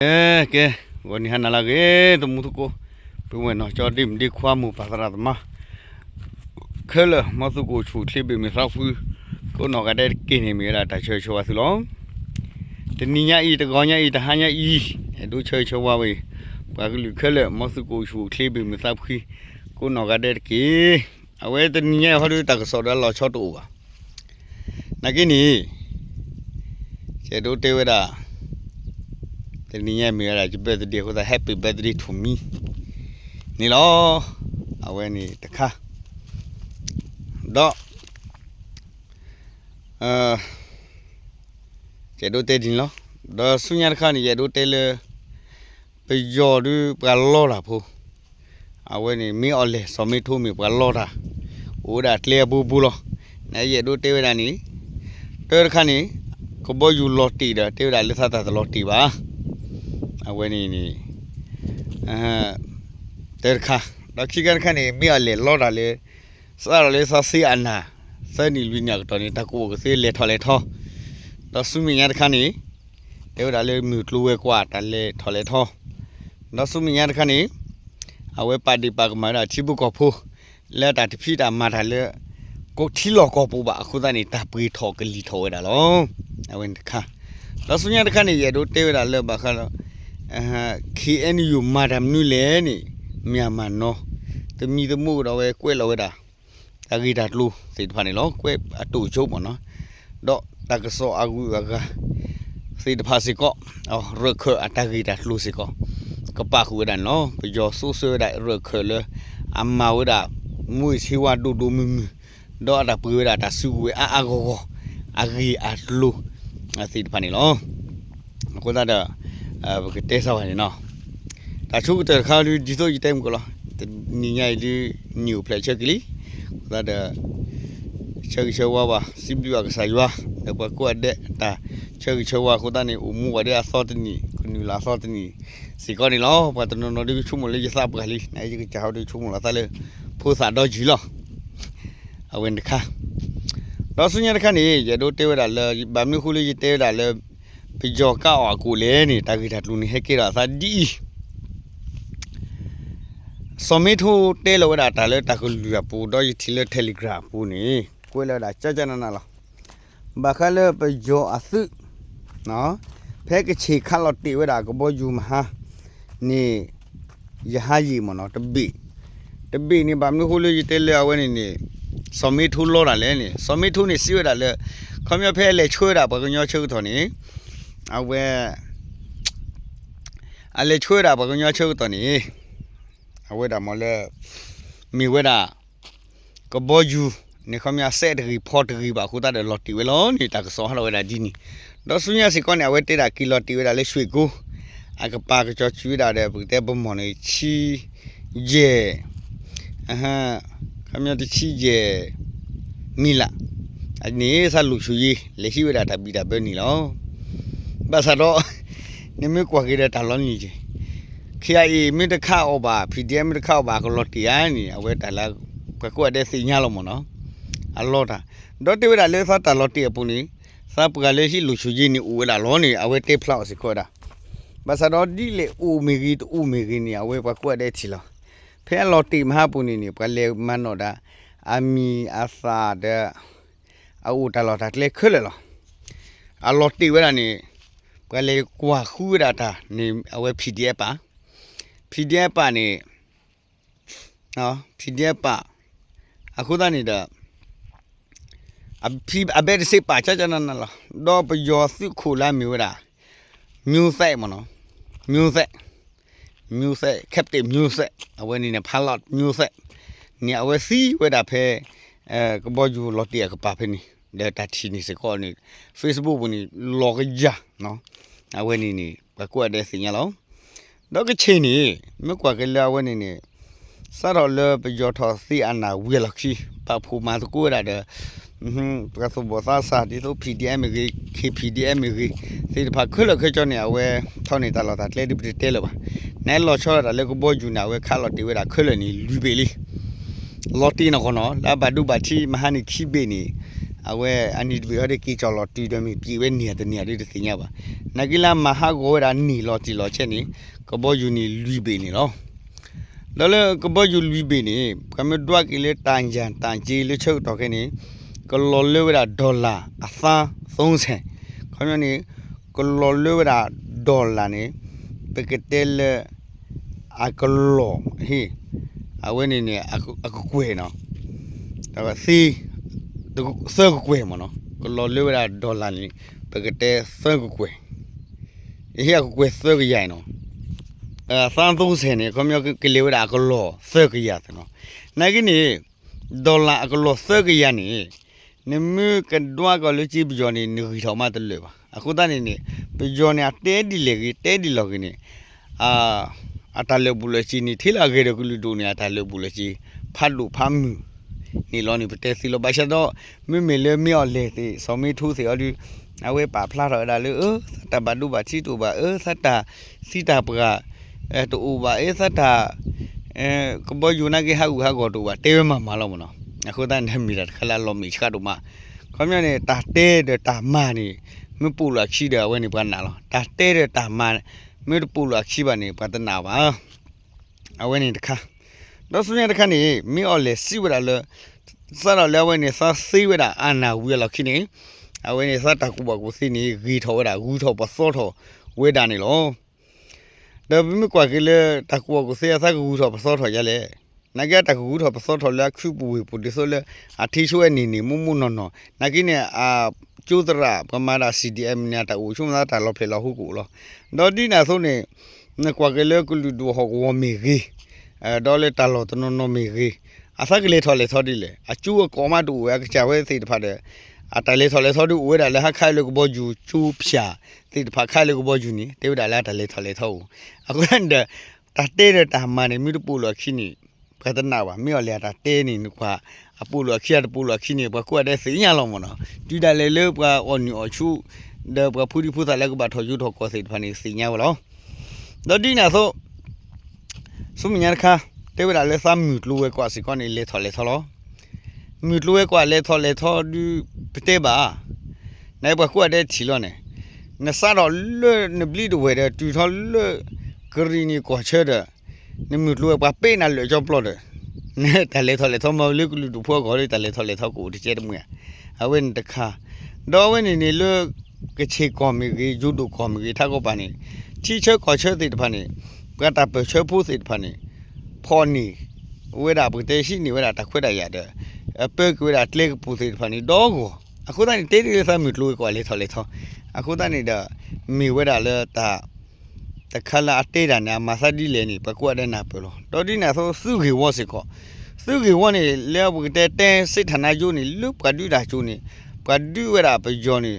Eh, ke, wani hana lagi tu mutu ko. Pu wen no cho dim di kwa mu pa ra ma. Khela ma tu ko chu thi bi mi sa fu. Ko no ga de ki ni mi ra ta chö chö wa su lo. Te ni nya i te go nya i te ha nya i. E du chö chö wa we. Pa ku lu khela ma tu ko chu thi bi mi sa fu. Ko no ga de ki. A we te ni nya ho du ta ko so da lo cho tu wa. Na ki ni. Che du te we da. တနည်းမေရတာ birthday ကို happy birthday to me နေလောအဝဲနေတခါတော့အာကျေတို့တဲ din လောတော့ဆုညာတခါနေရတို့တဲလေပယော်ဒူပလောလာဖိုအဝဲနေ မီအော်လေစောမီထိုးမီပလောတာအိုဒါတလေဘူဘူလောနေရတို့တဲဝဒနီတဲခါနေကဘောယူလော်တီတာတဲဝဒလက်သတာလော်တီပါအဝဲနေနေအဲတဲခါဒခိကန်ခနေမိအလေလော်တာလေစားရလေဆစီအနာစနီလူညကတော့နေတကူကစေလေထော်လေထောတော့ဆုမီညာတခါနေတဲဝဒါလေမြူတ လူဝဲကွာတလေထော်လေထောတော့ဆုမီညာတခါနေအဝဲပါတီပါကမာရာချိဘုကဖိုလက်တာတဖိတာမာတာလေကိုထီလော်ကောပူပါအခုတနေတပရီထော်ကလီထော်ဝဲတာလောအဝဲတခါတော့ဆုညာတခါနေရတော့တဲဝဒါလေဘာခါတော့ အာ KNU မာဒမ်နူလဲနေမြန်မာနော်တမီတမှုတော့ပဲကွဲလောဝဲတာအဂီဒါတလူစိတ်ဖာနေလောကွဲအတူချုပ်ပေါ့နော်တော့တကဆောအဂူအကစိတ်ဖာစီကောအော်ရခအတဂီဒါတလူစီကောကပခုဝဒန်နော်ပယောဆူဆူဒါရခလေအမဝဒမွေစီဝဒူဒူမီမီတော့တာပွေတာတဆူဝဲအာအဂောအဂီအတလူအစိတ်ဖာနေလောကိုဒါတော့ အဲဘကတဲဆောင်းနေနော်ဒါချုပ်တဲ့ခါလူဒီတော့ဒီတိုင်းကလားနီညာဒီညူဖလက်ချက်ကလေးဒါဒါချက်ချက်ဝါပါစီဘီဝါကဆိုင်ဝါဒါပကွက်တဲ့ဒါချက်ချက်ဝါခုတနေဦးမူဝရအစောတနီကနူလာစောတနီစီကောနီလောပတ်နော်နော်ဒီချုံမလေးရစပ်ကလေးနိုင်ကြီးချောက်ဒီချုံမလာတလေဖိုးစာတော့ကြီးလောအဝင်တခါတော့စညတခါနေရတော့တဲဝရလာဗမ်နူခုလေးတဲရလာပကြောကောက်အကူလဲနေတာဂီတာလူ နေဟဲကေရာသာဒီစမီထိုတဲလောဒါတာလဲတကလူရပူတော့ယတီလဲတယ်လီဂရပ်ပူနေကွဲလာတာကြကြနနာလားဘာခလဲပကြောအသုနော်ဖဲကချေခါလော်တီဝဲတာကဘောယူမဟာနေယဟာကြီးမနော်တပိတပိနေဘာမျိုးဟိုလိုယတဲလဲ အဝဲနေနေစမီထိုလောတာလဲနေစမီထိုနေစီဝဲတာလဲခမရဖဲလဲချွေးတာဘကညောချုပ်တော်နေအဝဲအလေချွေးတာဘကညချုပ်တော့နေအဝဲတာမလဲမီဝဲတာကဘောယူနေခမရဆက်တရီဖော်တရီပါခုတာတယ်လော်တီဝဲလောနေတာကစောဟလောဝဲတာဒီနီတော့ဆုညာစီကောနေအဝဲတေတာကီလော်တီဝဲတာလေရွှေကိုအကပါကချချွေးတာတဲ့ဘုတဲ့ဘမော်နေချီဂျေအဟမ်းခမရတချီဂျေမီလာအနေဆာလူချူကြီးလက်ရှိဝဲတာတပီတာပဲနီလော basado ni mi kwa gire talon ni je kia i mi de kha oba pdm mi de kha oba ko loti ya ni awe tala kwa kwa de si nya lo mo no a lo ta do te da le sa ta loti apu ni sa pu ga le shi lu chu ji ni u la lo ni awe te phla si ko da basado di le u mi gi to u mi gi ni awe kwa kwa de chi lo phe loti ma pu ni ni pa le man no da ami asa de a u ta lo ta le khule lo a loti we da ni ကလေးကွာခူရတာနေအဝဲ PDF ပါ PDF ပါနေနော် PDF ပါအခုတနေတော့အဖီအဘက်စစ်ပါချာချာနာလားတော့ပယောစုခုလာမျိုးတာမျိုးဆက်မနော်မျိုးဆက်မျိုးဆက်ကပ်တင်မျိုးဆက်အဝဲနေနဲ့ဖာလော့မျိုးဆက်နေအဝဲစီဝဲတာဖဲအဲကဘောဂျူလော်တီကပါဖဲနေဒါတတီနေစကောနေ Facebook ဘုန်လောကကြနော်အဝဲနေနေဘကွက်တဲ့စင်ရလောတော့ကချင်းနေမကွက်ကလာဝဲနေနေစတော့လပယောထောစီအနာဝီလခီပဖူမာတကူရတဲ့ဟွန်းပကစဘောစာစာဒီတော့ PDM ကြီး KPDM ကြီးစီတဖခွလခချောနေအဝဲထောင်းနေတာတော့လက်ဒီပတဲလောပါနဲလောချောတာလေကဘောဂျူနာဝဲ ခါလော်တီဝဲတာခွလနေလူပေလေးလော်တီနော်ကောနော်လာဘဒူဘချီမဟာနီခိဘေနီအဝဲအနီဒီဟရကီချော်လော်တီဒမီပြီဝဲနီရတဲ့နီရလေးတင်ညာပါနဂီလာမဟာဂိုရာနီလော်တီလော်ချက်နီကဘောယူနီလူဘေနီနော်ဒါလေကဘောယူလူဘေနီကမဒွားကလေးတန်ဂျန်တန်ဂျီလေးချုပ်တော့ခဲ့နီကလော်လေဝရာဒေါ်လာအသန်း30ခေါင်းနီကလော်လေဝရာဒေါ်လာနီပကတဲလအကလောဟီအဝဲနေနေအအကွေနော်ဒါကစီ တကဆကကွေမနော်ကလော်လေဝရာဒေါ်လာနီပကတဲဆကကွေဟီအကွေဆကရိုင်နော်အဲသန်း30နေခမျိုးကလေးဝရာကလောဆကရတဲ့နော်နိုင်ကနေဒေါ်လာအကလောဆကရနေနမကဒွားကလူချီပကြောနေနေထောင်မတလေပါအခုတနေနေပကြောနေတဲဒီလေကြီးတဲဒီလောကနေအာအတလေဘူးလေချီနီထီလာခဲ့တဲ့ကလူတို့ နေအတလေဘူးလေချီဖတ်လို့ဖမ်းမှုနီလောနေပတဲစီလောဘာရှတော့မိမေလေမြော့လေစီစောမီထူးစီအလူအဝဲပါဖလာတော့ဒါလေအစတဘဒုဘာချီတူဘာအစတစီတာပကအဲတူဘာအစတအဲကဘောယူနာကေဟာကူဟာကောတူဘာတဲဝဲမှာမလောမနော်အခုတန်းနေမီတာခလာလောမီချတ်တူမခေါမြနေတာတဲတဲ့တာမနီမပူလာချီတယ်ဝဲနေပနာလောတာတဲတဲ့တာမမေပူလာချီပါနေပတနာပါအဝဲနေတခါ တော့ဆုနေတခါနေမီအော်လေစီဝရလေစရလဲဝဲနေစစီဝရအာနာဝီလောက်ခိနေအဝဲနေစတကူဘကူစီနေဂီထောဝရဂူထောပစောထောဝဲတာနေလောဒါဘိမကွာကလေးတကူဘကူစီရစကူထောပစောထောရလေနဂတကူထောပစောထောလက်ခုပူဝေပူဒီဆိုလေအထီချွဲနေနေမုံမုံနော်နော်နဂိနေအာကျိုးတရပမာရာ CDM နဲ့တူချုံလာတာလောဖေလောဟုကူလောဒေါ်ဒီနာဆိုနေနကွာကလေးကလူဒူဟောကဝမေဂီအဲ ဒေါ်လေတလောတနနမေဂီအစကလေးထော်လေထော်ဒီလေအကျူကောမတူဝဲချဝဲစိတ်တဖတ်တဲ့အတလေးထော်လေထော်ဒူဝဲတာလေဟခိုင်လေကဘောဂျူချူဖြာစိတ်တဖတ်ခိုင်လေကဘောဂျူနီတေဝဒါလာတလေးထော်လေထော်အခုနတဲ့တတဲတဲ့တာမနေမိတပူလောခိနီပဒနာပါမြော်လေတာတဲနေနုခွာအပူလောခိရတပူလောခိနီဘကွက်တဲ့စိညာလောမနော်ဒီတလေလေပွာအော်နီအော်ချူဒေဘဖူဒီဖူတာလည်းကဘာထော်ယူထော်ကောစိတ်ဖာနေစိညာဘလောဒေါ်ဒီနာဆို ဆုမညာခါတေဝဒါလေစာမြူလူဝဲကွာစီကောနေလေထော်လေထော်လောမြူလူဝဲကွာလေထော်လေထော်ဒီပတေပါနိုင်ဘကွက်တဲ့ချီလောနေနစတော့လွနဘလီဒဝဲတဲ့တူထော်လွဂရီနီကွာချဲတဲ့နမြူလူဝဲပါပေးနာလေကြောပလော့တဲ့နဲတလေထော်လေထော်မလေးကလူတူဖို့ကောလေတလေထော်လေထော်ကိုဒီကျဲတမွေအဝင်းတခါတော့ဝင်းနေနေလွကချေကောမီကြီးဂျူဒိုကောမီကြီးထားကောပါနေချီချဲကောချဲတဲ့တဖာနေ ကတာပချဲဖို့စိတ်တဖာနေဖော်နီဝဲတာဘတေရှိနေဝဲတာတခွတ်တရတဲ့အပက်ကွဲတာတလက်ပူစိတ်တဖာနေတော့ကိုအခုတန်းတေးတေးဆမ်းမြလို့ကွာလေထော်လေထော်အခုတန်းနေတာမီဝဲတာလဲတာတခါလာအတေးတာနာမဆာဒီလေနေပကွက်တဲ့နာပလောတော်ဒီနာဆိုစုခေဝတ်စေကောစုခေဝတ်နေလဲဘတဲတဲစစ်ဌာနကျိုးနေလူပဒူတာကျိုးနေပဒူဝဲတာပကြောနေ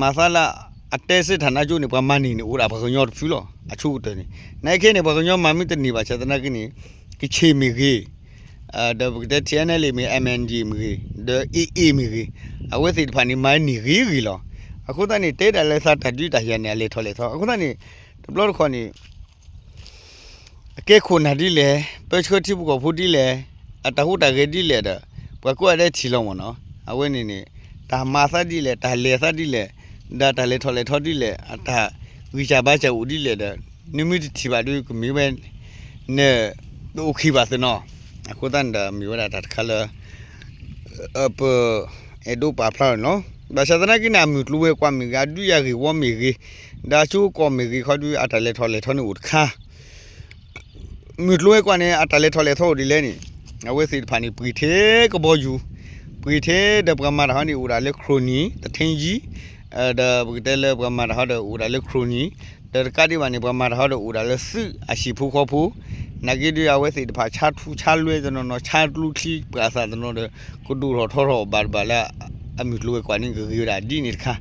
မဆာလာအတဲစစ်ဌာနကျိုးနေပမနီနေဦးတာဘကညောဖူလော အချို့တဲ့နေနိုင်ခဲနေဘကညောမမီတနေပါချက်တနာကိနေကိချေမီကြီးအာဒဘကတဲ့ channel လေးမီ MNG မီဒ EE မီအဝဲစစ်ဖာနေမိုင်းနေရီရီလောအခုတနေ့တဲတယ်လဲစားတတူတရနေလေထော်လေထော်အခုတနေ့ဒဘလခေါနေအကဲခုနာဒီလေပချခတိဘကဖူဒီလေအတဟုတကဒီလေတဲ့ဘကွက်တဲ့ချီလုံးမနော်အဝဲနေနေတာမာသဒီလေဒါလေသဒီလေဒါတလေထော်လေထော်ဒီလေအတာ 위자바자 우리래다 니미디 티바도 그 미멘 네 오키 바스노 아코단다 미오라 다칼라 up edo pa phra no ba sa na ki na mi tluwe kwa mi ga du ya gi wo mi gi da chu ko mi gi kho du ata le tho le tho ni ut kha mi tluwe kwa ne ata le tho le tho di le ni na we si phani pri the ko bo ju pri the da pra ma ra ni ura le khroni ta thin ji ပရီသေးဒပကမာဟာနေဦးရလေခရိုနီတထင်းကြီးအဲဒါဘကတဲလေပကမာဟာဒဦးရလေခရိုနီတကတိပါနေပကမာဟာဒဦးရလေစုအရှိဖူခေါ်ဖူနဂီဒီအဝဲစီတဖာချာထူချာလွဲကျွန်တော်နော်ချာလူခီပါစာကျွန်တော်ကုဒူရောထောရောဘာဘာလာအမြလူကွာနေကြရဒီနေခါ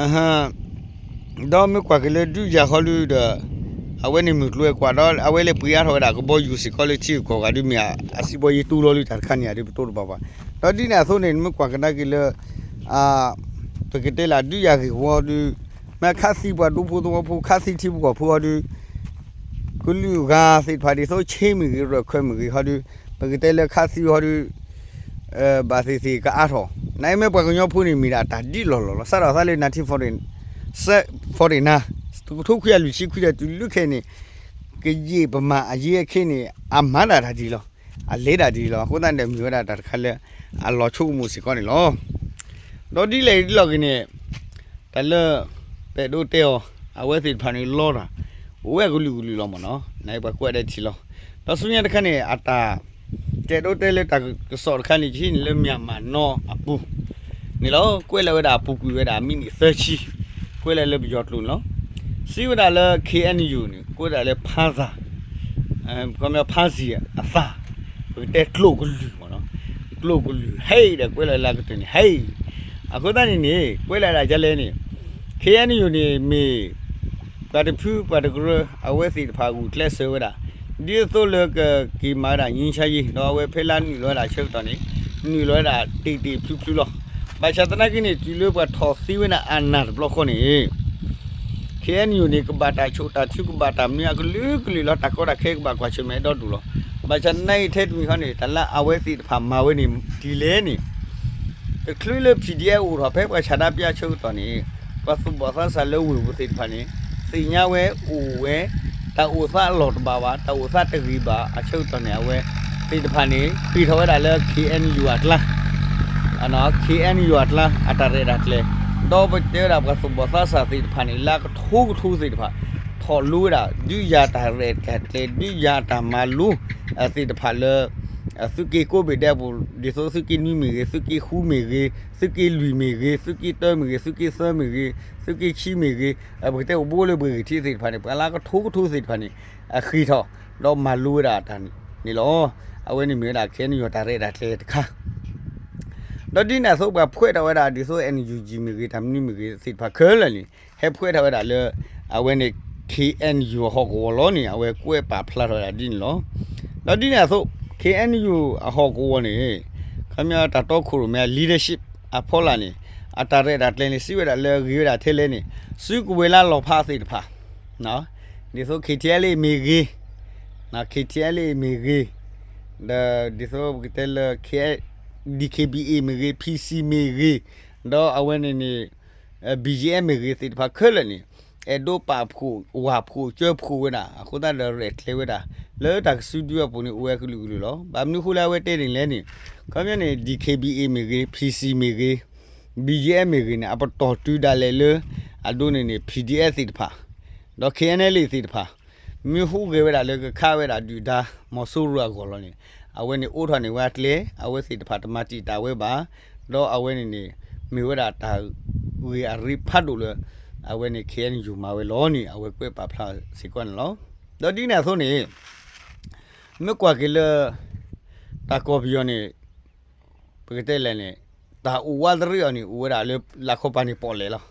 အဟမ်းတော့ မကွာကလေးဒူရခလူဒအဝဲနေမြလူကွာတော့အဝဲလေပြရထောတာကဘောယူစီကောလိချီကောကဒီမြအစီဘောရီတူလောလီတခါနေရဒီတိုးဘာဘာတော့ဒီနေဆိုနေမကွာကနကလေအာပကတေလာဒူရခေဝဒူမခါစီဘဒူဖိုတော့ဖိုခါစီတီဘောဖိုဒူကလူကစိတ်ဖာဒီဆိုချင်းမီရခွဲမီဟာဒူပကတေလခါစီဟာဒူအဲဘာစီစီကအားထောနိုင်မဲ့ပကညောဖူးနေမိတာဒါဒီလော်လော်ဆရာဆာလေးနာတီဖော်ရင်ဆက်ဖော်ရင်နာသူထုတ်ခွေလူရှိခွေတူလူခဲနေကကြီးပမာအရေးခင်းနေအမန္တာတာဒီလောအလေးတာဒီလောခုတန်တယ်မျိုးတာတခါလဲအလောချုပ်မှုစီကောနေလော တော့ဒီလေဒီလောကနေတလပဲတို့တဲအဝဲစီဖာနေလောတာဝဲကလူလူလောမနော်နိုင်ပါကွက်တဲ့ချီလောတော့ဆုညတခါနေအတာတဲ့တော့တဲလက်တာစော်ခါနေချင်းလက်မြန်မာနော်အပူနေလောကွဲလဲဝဒါပူကွေဝဒါမိမိသချီကွဲလဲလက်ပြောတလို့နော်စီဝဒါလဲ KNU နေကွဲဒါလဲဖားစာအဲကမဖားစီအသာတဲ့ကလို့ကလူမနော်ကလို့ကလူဟေးတဲ့ကွဲလဲလာကတဲ့ဟေး အခုတန်းနေကွဲလဲလာကြလဲနေ KNU နေမေပါတဖူပါတကရအဝဲစီဖာကူလက်ဆဝဒါဒီဆိုလကကီမာရာညင်းချာကြီးတော့ဝဲဖဲလာနီလောတာချက်တော့နေနီလောတာတီတီဖြူဖြူလောဘာချတနာကိနေတီလောကထော်စီဝနာအနာဘလော့ခနေခဲနီယိုနေကဘာတာချိုတာသူကဘာတာမြာကလူကလူလောတာကောတာခဲကဘာကွာချမဲတော့ဒူလောဘာချနိုင်ထဲတူခနေတလာအဝဲစီဖာမာဝဲနေဒီလဲနေ ကလူလ PDF ဟိုတော့ဖဲကချတာပြချုပ်တော့နေပတ်စုဘောဆာဆာလောဝူဝစီဖာနေစီညာဝဲဦးဝဲတာဥသလော်တဘာဝတာဥသတရီပါအချုပ်တနေဝဲတိတဖာနေပြီးထောဒါလဲ KNU အတလာအနော် KNU အတလာအတရရတ်လေတော့ဘတဲရာဘစဘသစာတိတဖာနေလာကထိုးထိုးစိတဖာထော်လူရာဒီယာတာရဲကတဲ့ဒီယာတာမလူအစိတဖာလဲအ စုကီကိုဘေတဲ့ဘူဒီဆိုစုကီနီမီရေစုကီခူးမီရေစုကီလူမီရေစုကီတဲမီရေစုကီဆာမီရေစုကီချီမီရေအဘတဲ့ဘိုးလေဘေတီစိတဖာနေပလာကထိုးထိုးစိတဖာနေအခီထောတော့မလူရာတန်နီလောအဝဲနေမင်းလာခဲနီရတာရဲတာလေတခါတော့ဒီနဲ့ဆိုပါဖွဲ့တော့ရတာဒီဆို NUG မီရေတမ်နီမီရေစိတဖာခဲလနီဟဲဖွဲ့တော့ရတာလေအဝဲနေ KNU ဟောကောလောနီအဝဲကွဲပါဖလာတော့ရဒီလောတော့ဒီနဲ့ဆို KNU အဟောကိုဝနေခမရတတော့ခုရမြ leadership အဖော်လာနေအတာရဲဒါတလင်းစီဝဲဒါလေဂီဒါထဲလဲနေစုကဝဲလာလောဖာစိတဖာနော်ဒီဆို KTL လေးမီဂီနော် KTL လေးမီဂီဒါဒီဆိုကတဲလ K DKBA မီဂီ PC မီဂီတော့အဝဲနေနေ BGM မီဂီစိတဖာခဲလနေ အဲ့တော့ပါဖို့ဝါဖို့ကျွဲဖို့ဝဲတာအခုတည်းရက်လေဝဲတာလဲတာစတူဒီယိုပုံနေဝဲကလူကလူလောဘာမနုခူလာဝဲတဲ့နေလဲနေခမရနေ DKBA မေကေ PC မေကေ BGM မေကေနေအပတော်တူဒါလေလေအဒိုနေနေ PDF စစ်တဖာတော့ KNL စစ်တဖာမြို့ဟုကေဝဲတာလေခါဝဲတာဒူဒါမဆူရကောလောနေအဝဲနေအိုးထွန်နေဝတ်လေအဝဲစစ်တဖာတမတီတာဝဲပါတော့အဝဲနေနေမြေဝဲတာတာဝေအရိဖတ်လို့လေ အဝဲနေ KNU မှာဝဲလောနေအဝဲကွဲပါဖလာစီကွန်လောတော့ဒီနေဆိုနေမြကွာကလတာကောဘီယနေပကတဲ့လည်းနေတာဥဝါဒရီယနေဥဝရာလေလာခေါပနီပေါ်လေလား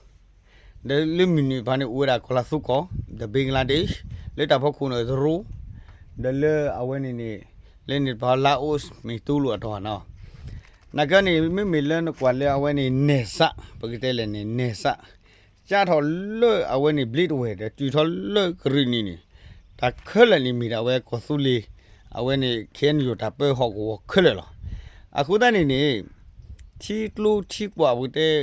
ဒါလူမီနီဘာနေဥဝရာကလာစုကောဒဘင်္ဂလားဒေ့ရှ်လေတာဖို့ခုနေဇရူဒလေအဝဲနေနေလေနေဘာလာအိုစ်မီတူလို့တော့နော်နကနေမမေလန်ကွာလေအဝဲနေနေဆပကတဲ့လည်းနေ နေဆကြတော့လွအဝဲနေဘလစ်ဝဲတဲ့တူထော်လွဂရီနီနီဒါခလလီမီတာဝဲကိုဆူလီအဝဲနေခဲနီယတာပဲဟောကိုခလလောအခုတန်းနေနေချီကလူချီကွာဘူးတဲ့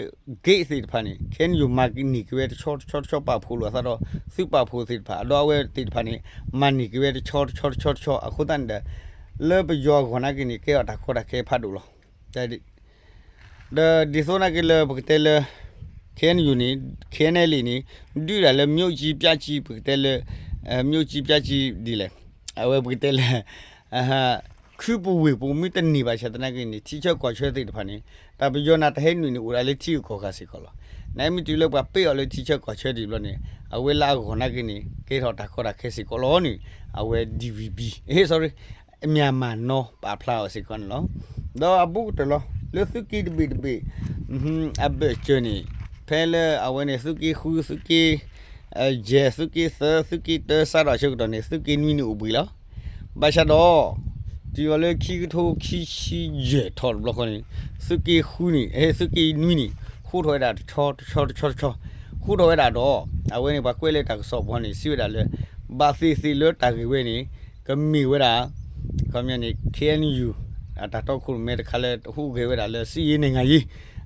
ဂိတ်စီဖာနေခဲနီယမာကီနီကွဲချော့ချော့ချော့ပါဖူလို့ဆိုတော့စုပါဖူစီဖာတော့ဝဲတီဖာနေမန်နီကွဲချော့ချော့ချော့ချော့အခုတန်းတဲ့လေပယောခနာကီနီကဲတာခေါ်တာခဲဖတ်လို့တဲ့ဒီဒီဆိုနာကလေဘကတဲလေ KNU နေ KNL နေဒူရလေမြို့ကြီးပြကြီးပတဲလေအမြို့ကြီးပြကြီးဒီလေအဝဲပတဲလေအဟာခုပူဝေပူမိတနေပါချက်တနကနေချီချက်ကွာချွဲသိတဖာနေတပယောနာတဟဲနူနေဦးရလေချီကိုခါစီခေါ်လာနိုင်မီတူလောက်ပါပေော်လေချီချက်ကွာချွဲဒီလို့နေအဝဲလာခေါနာကနေကေထော်တာခေါ်တာခဲစီကောလောနေအဝဲ DVB အေး sorry အမြန်မာနော်ပါဖလာစီကွန်လောတော့အပုတလောလေစုကီဒဘီဒဘီဟွန်းအဘချနီ ဖဲလေအဝဲနေစုကီခူစုကီအဂျေစုကီဆစုကီတဆရာချုပ်တော့နေစုကီနွီနူဘူးလားဘာရှာတော့ဒီဝလေခီထိုခီချီဂျေထော်ဘလော့ခနီစုကီခူနီအဲစုကီနွီနီခူထွဲတာချောချောချောချောခူထွဲတာတော့အဝဲနေဘာကွဲလေတာဆော့ဘောနေစီရတာလေဘာစီစီလောတာကြီးဝဲနေကမီဝဲတာကမြနေ KNU အတာတော့ခုမဲတခါလဲဟူခေဝဲတာလဲစီရင်းနေငါကြီး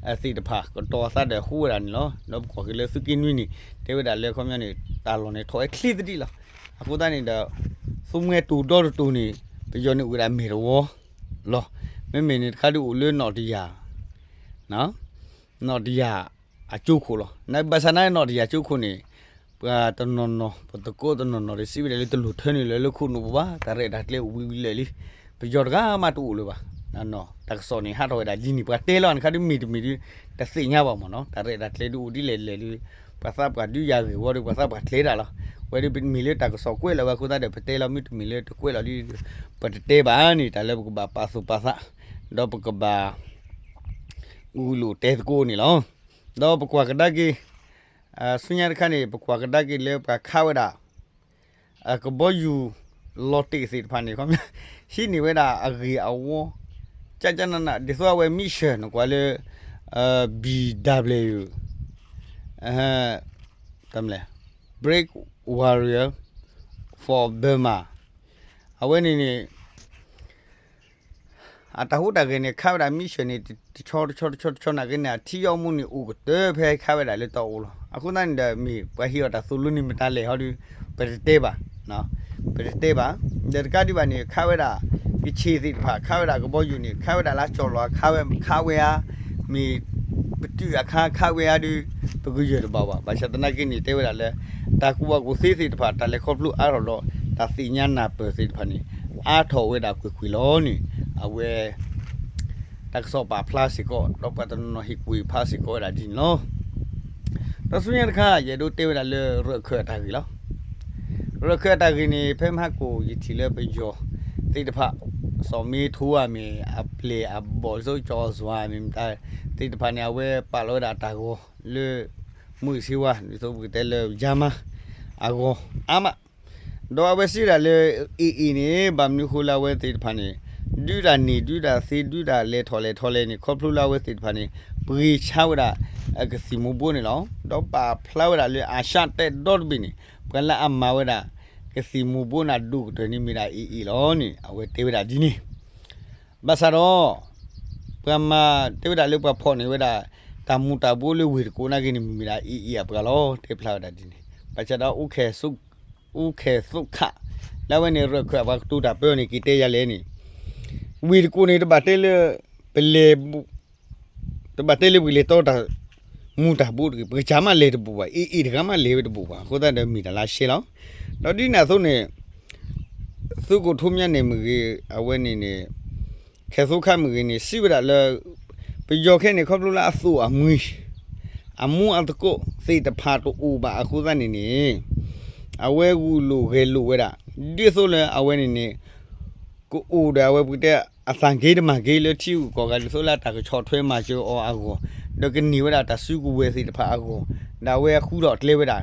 အစီတဖာကတော့စားတယ်ဟူရတာနော်တော့ကိုကလေးစကင်းဝင်းနေတေဝဲတာလဲခေါမြနေတာလွန်နေထော်ခလီတတိလားအခုတန်းနေတာစုံငဲတူတော့တူနေပြောနေဦးရမေရောလောမဲမေနေတခါတူလဲနော်တီယာနော်နော်တီယာအကျုခိုလောနိုင်ဘာစနိုင်နော်တီယာကျုခိုနေပါတနော်နော်ပတကိုတနော်နော်ရစီလေတလူထနေလေလခုနဘာတရဲဒါလေဝီဝီလေလီပြောကမတူလို့ပါ နော်နော်တက်စောနေဟာတော့ဒါလီနီပါတဲလောန်ခါဒီမီမီတသိညာပါမနော်ဒါရဲဒါလေဒူဒီလေလေလီပါစပ်ကဒူယာကေဝရပါစပ်ကလေတာလားဝဲဒီမီလေတက်စောကွဲလောခုသားတဲ့ပတဲလောမီမီလေတကွဲလောလီပတဲပါနေတာလေကဘာပါစုပါစတော့ပကဘာဦးလူတဲကိုနေလောတော့ပကွာကဒကီအာဆုညာခါနေပကွာကဒကီလေပခါဝဒါအကဘောယူလော်တီစီဖာနေခေါရှိနေဝဲတာအဂီအဝ ကြကြနနဒီဆိုဝဲမီရှင်ကွာလေအာ BW အဲတမ်းလေ break warrior for burma အဝဲနေနေအတဟုတကနေခါရမီရှင်နေချောချောချောချောနာကနေအထီရောက်မှုနေဥကတဲဖဲခါရ လေတော့ဦးလားအခုနိုင်တယ်မီဘဟီရတာဆူလူနီမတလေဟောဒီပရတေပါနော်ပရတေပါဒီကတိပါနေခါရတာဒီချီစီဖာခါရတာကဘောယူနေခါရတာလားချော်လောခါဝဲခါဝဲအားမီပတူအခါခါဝဲအားဒီပကူရတော့ပါဘာရှတနာကိနေတေဝရလဲတာကူဝကိုစီစီတဖာတလေခေါပလူအားတော့တာစီညာနာပစီတဖာနေအားထော်ဝဲတာကွခွီလောနေအဝဲတက်ဆောပါပလတ်စကောတော့ပတ်တနဟိကွေဖာစကောရာဒီနော်တော့ဆွေရခါရေတို့တေဝရလဲရခွတ်တာကြီးလောရခွတ်တာကြီးနေဖဲမကိုယတီလဲပယောတိတဖာစောမီထူအမီအပလေအဘောဇိုချောဇဝါမီတာတိတဖာနေဝဲပါလောတာတာကိုလေမှုစီဝါဒီဆိုဘူးတဲလေဂျာ မာအကိုအမတော့ဝဲစီရလေအီအီနေဗမ်နူခူလာဝဲတိတဖာနေဒူရာနေဒူရာစီဒူရာလေထော်လေထော်လေနေခေါပလူလာဝဲတိတဖာနေပရီချာဝရာအကစီမူဘိုနေလောတော့ပါဖလာဝရာလေအာရှတဲ့ဒေါ်ဘီနေပကလာအမဝရာ ကစီမူဘိုနာဒုတနီမီရာအီအီလောနေအဝဲတေဝရာဒီနေဘာသာတော့ပမတေဝရာလေပဖော်နေဝရာတာမူတာဘိုလေဝေကိုနာကိနေမီရာအီအီအပကလောတေဖလာဝရာဒီနေဘာချတော့ဥခဲစုဥခဲစုခလာဝနေရခွဘတူတာပြောနေကီတေရလဲနေဝီကိုနေတဘတဲလေပလေတဘတဲလေဝီလေတော့တာမူတာဘူးပချာမလေတပူပါအီအီတကမလေတပူပါခိုးတဲ့မီတလားရှေလော တော့ဒီနာဆုံးနေသူကိုထုံးမြတ်နေမကြီးအဝဲနေနေခဲဆုခမကြီးနေစီဝရလဲပကြောခဲနေခေါပလူလာအဆူအမွီအမူအတကိုစိတ်တဖာတူဥပါအခုသနေနေအဝဲကူလူခဲလူဝဲတာဒီဆိုလဲအဝဲနေနေကိုအိုဒါဝဲပတဲ့အစံဂေးတမဂေးလတီကိုကဒီဆိုလာတာကချော်ထွဲမှာချိုအော်အကိုဒကနေဝဲတာတဆူကူဝဲစိတ်တဖာအကိုဒါဝဲခုတော့တလဲဝဲတာ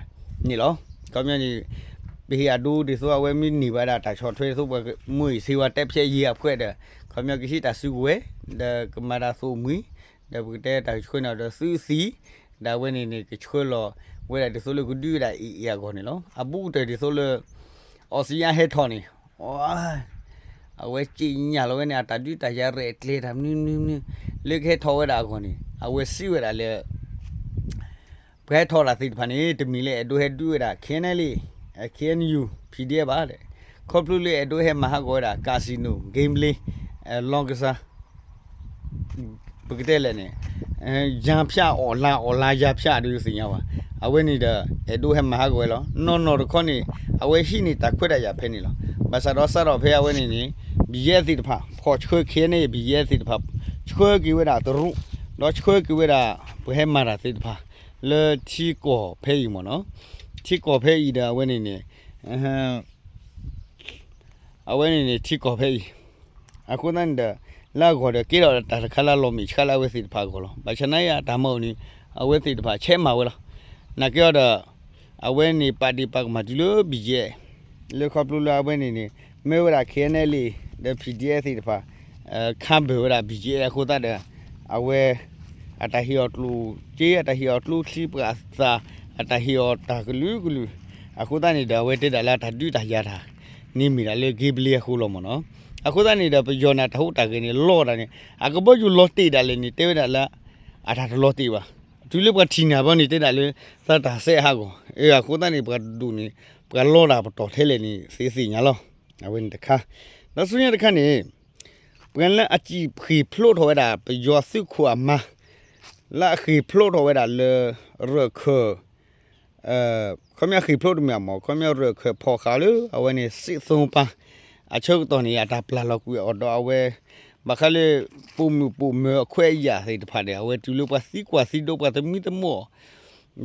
နေလောကောင်းမြတ်ကြီး ဘေးအဒူဒီဆိုအဝဲမီနေပါတာတာချော်ထွဲဆိုဘမွေစီဝတက်ဖြဲရေးအဖွဲတဲ့ကောင်းမြတ်ကြီးတာဆူဝဲဒါကမာရာဆိုမွေဒါဘတဲ့တာချွေးတော့ဆူစီဒါဝဲနေနေချွေးလောဝဲတာဒီဆိုလို့ကဒူတာအီအကောနေလောအပူတဲ့ဒီဆိုလို့အော်စီယာဟက်ထော်နေဝါအဝဲကြည်ညာလောနဲ့တာဒူတာရရဲကလေတာနင်းနင်းလေခဲထော်ဝဲတာကောနေအဝဲစီဝဲတာလေဘဲထော်လာသိဖာနေတမီလေအတူဟဲတူရတာခင်းနေလေ KNU PDF ပါတဲ့ခေါပလူလေအတူဟဲမဟာကောတာကာစီနိုဂိမ်းပလေးအဲလော့ကစားပကတဲ့လည်းနေအဲရံဖြအော်လာအော်လာရဖြတူစင်ရပါအဝဲနေတဲ့အတူဟဲမဟာကောလောနော်နော်တခေါနေအဝဲရှိနေတာခွတ်ရရဖဲနေလောမဆာတော့ဆာတော့ဖဲအဝဲနေနေဘီရဲ့စီတဖာခေါ်ချွေခင်းနေဘီရဲ့စီတဖာချွေကီဝဲတာတရုတော့ချွေကီဝဲတာဘဟဲမာတာစီတဖာလေချီကိုဖဲယူမနော် ချီကိုဖဲဤတာဝဲနေနေအဟမ်အဝဲနေနေချီကိုဖဲဤအခုနန်ဒလာခေါ်တယ်ကေတော့တာခလာလောမီခလာဝဲစီတဖာကိုလောဘာချနိုင်ရဒါမဟုတ်နီအဝဲစီတဖာချဲမှာဝဲလောနာကေတော့အဝဲနေပါတီပတ်မှာဒီလိုဘီရဲ့လေခေါပလူလာအဝဲနေနေမဲဝရာခဲနေလီဒ PDF စီတဖာအခမ်ဘေဝရာဘီရဲ့ခုတာတဲ့အဝဲအတဟီယောတလူကျေးအတဟီယောတလူခလီပကစာ အတဟီယောတာကလူကလူအခုတန်းနေတာဝဲတက်တာလားဓာတုတာရတာနိမီလာလေဂေဘလီခုလောမနော်အခုတနေတော့ပယောနာတဟုတ်တာကနေလော့တာနေအကဘောယူလော့တေးတာလေနေတေးတာလားအထာလော့တေးပါသူလေပကတီနာဘောနေတေးတာလေသတ်တာဆဲဟာကိုအေးအခုတနေပကဒူနေပကလော့တာတော့ထဲလေနေစီစီညာလောအဝင်တခါတော့ဆုရတခါနေပြန်လက်အကြည့်ဖီဖလို့ထော်တာပယောစုခွာမလာခီဖလို့ထော်တာလေရခ အဲခမရခီဖလို့မြတ်မောခမရရခဖော်ခါလူအဝနေစစ်ဆုံးပါအချုပ်တော်နေရတာပလာလောက်ကူအော်တော်အဝဲမခလေပုံမပုံမအခွဲရဟိတဖတ်တယ်အဝဲတူလို့ပါစီကွာစီတော့ပါသမီတမော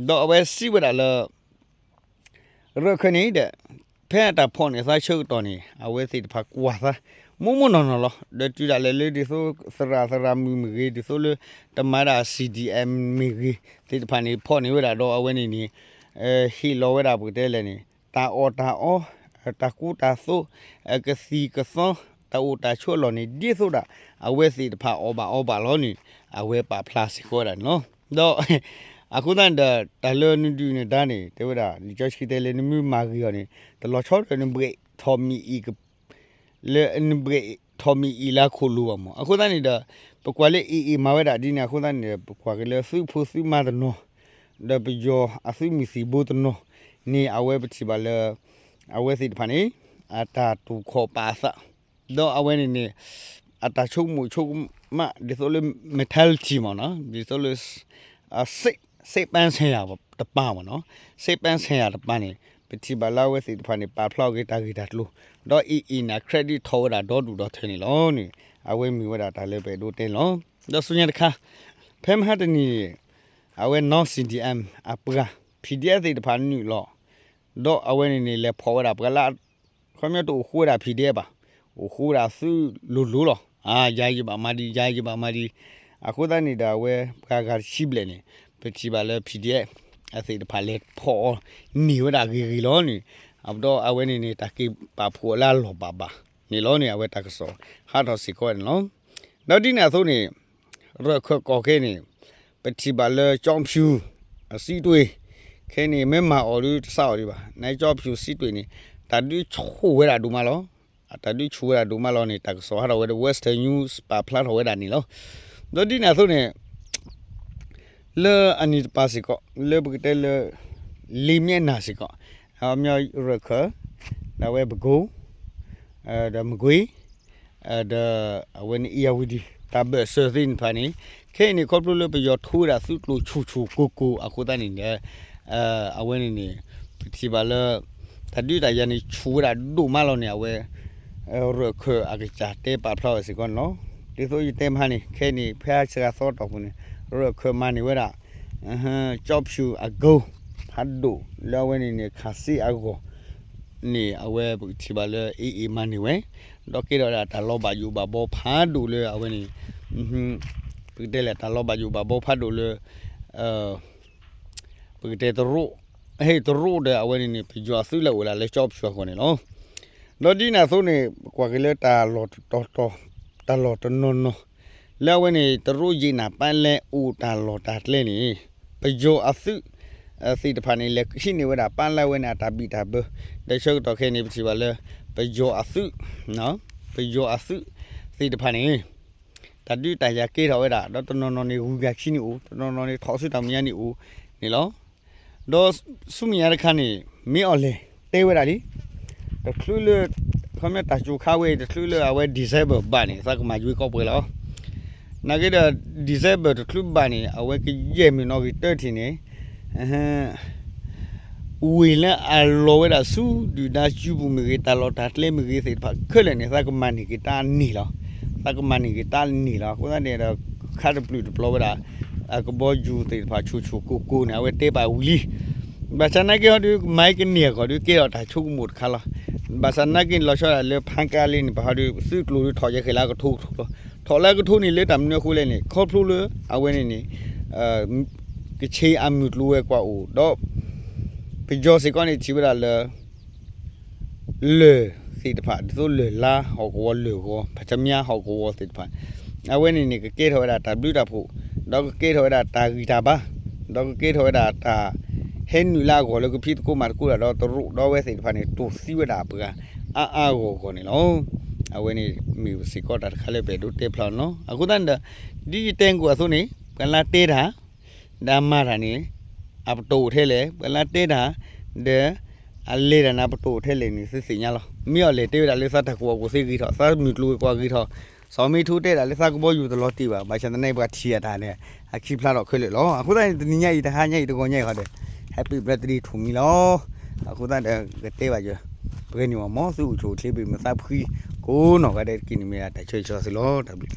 တော့အဝဲစီဝရလာရခနေတဲ့ဖဲတာဖော်နေစားချုပ်တော်နေအဝဲစီတဖတ်ကွာစားမုံမနော်နော်လောဒတူရလေလေဒီဆိုစရာစရာမီမီဒီဆိုလေတမရာ CDM မီဒီတဖတ်နေဖော်နေဝရတော့အဝဲနေနေ အဲဟီလောဝရပုတဲလေနေတာအော်တာအော် ta ku ta so ka si ka so ta u ta chho lo ni di so da a we si ta pha o ba o ba lo ni a we pa plus ko da no do အခုတန်တတလနဒူနေတန်းနေတေဝဒဒီချောရှိတယ်လေနမြမာဂီရနေတလောချောတယ်နဘရိထော်မီဤကလေနဘရိထော်မီဤလာခိုလူပါမအခုတန်နေတပကွာလေဤဤမာဝဒဒီနေအခုတန်နေပကွာကလေစုဖုစုမာဒနော ဒပယောအစုမီစီဘုတနောနေအဝဲပတိပါလေအဝဲစီတဖာနေအတာတူခေါ်ပါစတော့အဝဲနေနေအတာချုံမှုချုံမဒီဆိုလေမက်တယ်ချီမနော်ဒီဆိုလေအစိတ်စိတ်ပန်းဆင်ရတပမနော်စိတ်ပန်းဆင်ရတပနေပတိပါလာဝဲစီတဖာနေပါဖလောက်ဂီတာဂီတာတလို့တော့အီအီနာခရက်ဒစ်ထော်တာတော့တူတော့ထင်းနေလောနေအဝဲမီဝဲတာဒါလည်းပဲတို့တင်လောတော့ဆုညတခါဖဲမဟာတနီ အဝဲနော် CDM အပက PDF တွေတဖာနူလောတော့အဝဲနေနေလဲဖော်ရတာပကလာခမရတော့ခိုးတာ PDF ပါဟိုခိုးတာစုလူလူလောအာယာကြီးပါမာဒီယာကြီးပါမာဒီအခုတန်းနေတာဝဲပကကရှိပလဲနေပတိပါလဲ PDF အစိတဖာလဲဖော်နေဝတာဂီဂီလောနေအဘတော့အဝဲနေနေတာကိပါဖိုလာလောပါပါနေလောနေအဝဲတကဆောဟာတော့စီကောနော်တော့ဒီနေဆိုနေရခကောခဲနေပ တိပါလဲကြောင်ဖြူအစီတွေးခဲနေမဲမာအော်လူစောက်ဒီပါနိုင်ကြောဖြူစီတွေနေတာတူချိုးဝဲတာဒူမလောတာတူချိုးဝဲတာဒူမလောနေတကဆောဟာတော့ဝဲ Western News ပါဖလတ်ဝဲတာနေလောတော့ဒီနေဆိုနေလေအနိပါစီကောလေဘကတဲလေလီမြက်နာစီကောအမြောရခနာဝဲဘကိုအဲဒါမကွေအဲဒါအဝနီယာဝဒီတဘဆာသင်ဖာနီ ခဲနေကောပလိုလပယောထူရာစုလူချူချူကိုကိုအခုတနေနေအဲအဝနီနေဒီပါလာတဒူတရနီချူရာဒူမလောနေအဝဲရခအကကြတေပါဖလောစီကောနော်ဒီဆိုရတဲမဟာနေခဲနေဖះချရာသောတော့ဘူးနေရခမနီဝဲတာအဟမ်းကြော့ဖြူအဂုံဖတ်ဒူလောဝဲနေနေခါစီအဂောနေအဝဲဘူးဒီပါလာအေးအေးမနေဝဲတော့ကေတော့တာလောပါယူပါဘောဖားဒူလေအဝဲနေဟွန်း ပိတဲလက်တာလောပါယူပါဘောဖားဒူလေအဲပိတဲတရိုဟေးတရိုတဲ့အဝဲနေပြကြွားစုလောက်လာလဲကြော့ဖြူခေါ်နေနော်တော့ဒီနာဆိုနေကွာကလေးတာလော်တော်တော်တာလော်တနုံနော်လဲဝဲနေတရိုကြီးနာပန်းလဲဦးတာလော်တာလဲနေပကြိုအစုအစီတဖာနေလဲရှိနေဝဲတာပန်းလဲဝဲနာတာပိတာဘတရှုပ်တော့ခဲနေပြီပါလဲပကြိုအစုနော်ပကြိုအစုစီတဖာနေ တတူတရကေတော်ဝဲတာတော့တနုံနော်နေဝူကရှိနေဦးတနုံနော်နေထောက်စုတောင်မြန်းနေဦးနေလောတော့စုမြရခါနေမေအော်လေတဲဝဲတာလीတခလူလခမတာချူခါဝဲတခလူလအဝဲဒီဇယ်ဘဘာနေစကမကျွေးကောက်ပွဲလောနာကေဒဒီဇယ်ဘတခလူဘာနေအဝဲကရဲမီနော်ကတဲတင်နေအဟမ်ဝီလာအလောဝဲတာဆူဒီဒါချူဘူးမီတာလောတာတလေမီစေဖာခလနေစကမနီကတာနီလော takumani ki tal ni la ko na ne ra kha de plu de plo ba a ko bo ju te pha chu chu ko ko na we te ba uli ba sa na ki ho du mai ki ni ko du ke ho ta chu mu kha la ba sa na ki lo sha le phan ka le ni ba du su klu du tho ye khela ko thu thu lo tho la ko thu ni le tam ne khu le ni kho plu le a we ni ni a ki che a mu lu we kwa u do ပြကြောစကောနေချိဗလာလေလေ အဝဲနေနေအဲကချေအမြုတ်လူဝဲကွာဦးတော့ပီဂျောစီကောနေချီဝလာလေလေစီတဖာဒီလေလာဟောကောလေကောဖချမြဟောကောစီတဖာအဝဲနေနေကကေထော်တာတဘလူတာဖို့တော့ကေထော်တာတာဂီတာပါတော့ကေထော်တာတာဟဲနူလာကိုလည်းကဖြစ်ကိုမာကူလာတော့တူတော့ဝဲစိတ်ဖာနေတူစီဝတာပကအာအာကိုကိုနေလောအဝဲနေမိစီကောတာခါလေပဲဒုတေဖလာနော်အခုတန်ဒီတန်ကိုအစုံနေကလာတေးတာဒါမာတာနေအပတိုထဲလေကလာတေးတာဒေ အလေရနာပတိုထဲလေနေစစ်စင်ညာလောမြော်လေတေးတာလေစတ်တကောကိုစိကြီးတော့စာမြူလူကွာကြီးတော့စောမီထူတဲ့တာလေစကဘောယူတလို့တီးပါဘာချန်တဲ့ဘကချီရတာနဲ့အခီဖလာတော့ခွေလေလောအခုတန်ညညီတခါညီတကောညီဟုတ်တယ် Happy birthday to me လောအခုတန်တေးပါကြဘယ်နေမှာမောစုချိုသေးပြီမစပ်ခီကိုနော်ကတဲ့ကိနီမရတချွေချောစလောတဘလ